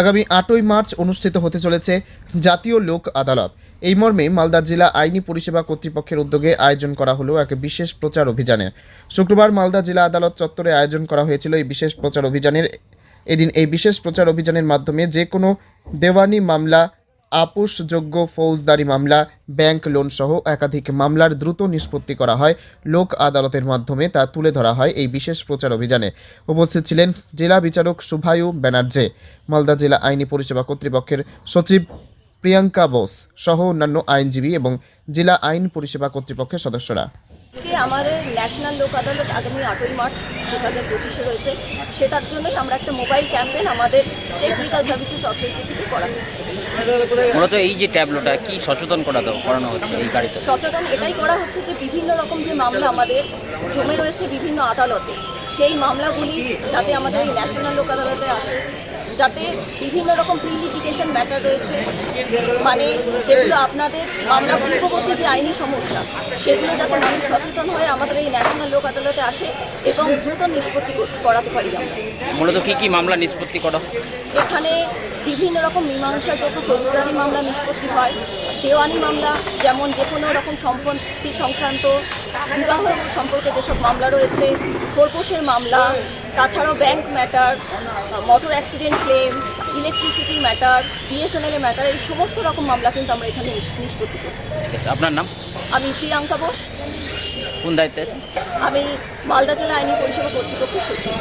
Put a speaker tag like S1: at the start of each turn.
S1: আগামী আটই মার্চ অনুষ্ঠিত হতে চলেছে জাতীয় লোক আদালত। এই মর্মে মালদা জেলা আইনি পরিষেবা কর্তৃপক্ষের উদ্যোগে আয়োজন করা হলো এক বিশেষ প্রচার অভিযানের। শুক্রবার মালদা জেলা আদালত চত্বরে আয়োজন করা হয়েছিল এই বিশেষ প্রচার অভিযানের। এদিন এই বিশেষ প্রচার অভিযানের মাধ্যমে যে কোনো দেওয়ানি মামলা আপোষযোগ্য ফৌজদারি মামলা, ব্যাংক লোন সহ একাধিক মামলার দ্রুত নিষ্পত্তি করা হয়। লোক আদালতের মাধ্যমে তা তুলে ধরা হয় এই বিশেষ প্রচার অভিযানে। উপস্থিত ছিলেন জেলা বিচারক শুভায়ু ব্যানার্জে। মালদা জেলা আইনি পরিষেবা কর্তৃপক্ষের সচিব প্রিয়াঙ্কা বোস সহ অন্যান্য আইনজীবী এবং জেলা আইন পরিষেবা কর্তৃপক্ষের সদস্যরা।
S2: আজকে আমাদের ন্যাশনাল লোক আদালত আগামী আটই মার্চ দু হাজার পঁচিশে রয়েছে। সেটার জন্যই আমরা একটা মোবাইল ক্যাম্পেন আমাদের স্টেট লিগাল সার্ভিসেস অথরিটি থেকে করা হচ্ছে।
S3: মূলত এই যে ট্যাবলোটা কি সচেতন করা করানো হচ্ছে এই গাড়িতে?
S2: সচেতন এটাই করা হচ্ছে যে বিভিন্ন রকম যে মামলা আমাদের জমে রয়েছে বিভিন্ন আদালতে সেই মামলাগুলি যাতে আমাদের এই ন্যাশনাল লোক আদালতে আসে। যাতে বিভিন্ন রকম প্রি লিটিগেশন ম্যাটার রয়েছে। মানে যেগুলো আপনাদের মামলা পূর্ববর্তী যে আইনি সমস্যা সেগুলো যাতে মানুষ সচেতন হয়ে আমাদের এই ন্যাশনাল লোক আদালতে আসে এবং দ্রুত নিষ্পত্তি কর- করাতে পারি আমরা।
S3: মূলত কি কি মামলা নিষ্পত্তি করা
S2: এখানে বিভিন্ন রকম মীমাংসাযোগ্য ফৌজদারি মামলা নিষ্পত্তি হয় দেওয়ানি মামলা যেমন যে কোনো রকম সম্পত্তি সংক্রান্ত বিবাহ সম্পর্কে যেসব মামলা রয়েছে খোরপোশের মামলা তাছাড়াও bank matter motor accident claim ইলেকট্রিসিটির ম্যাটার বিএসএনএল এর ম্যাটার এই সমস্ত রকম মামলা কিন্তু আমরা এখানে নিষ্পত্তি করি।
S3: ঠিক আছে আপনার নাম?
S2: আমি প্রিয়াঙ্কা বোস।
S3: কোন দায়িত্বে আছেন?
S2: আমি মালদা জেলা আইনি পরিষেবা কর্তৃপক্ষের সচিব।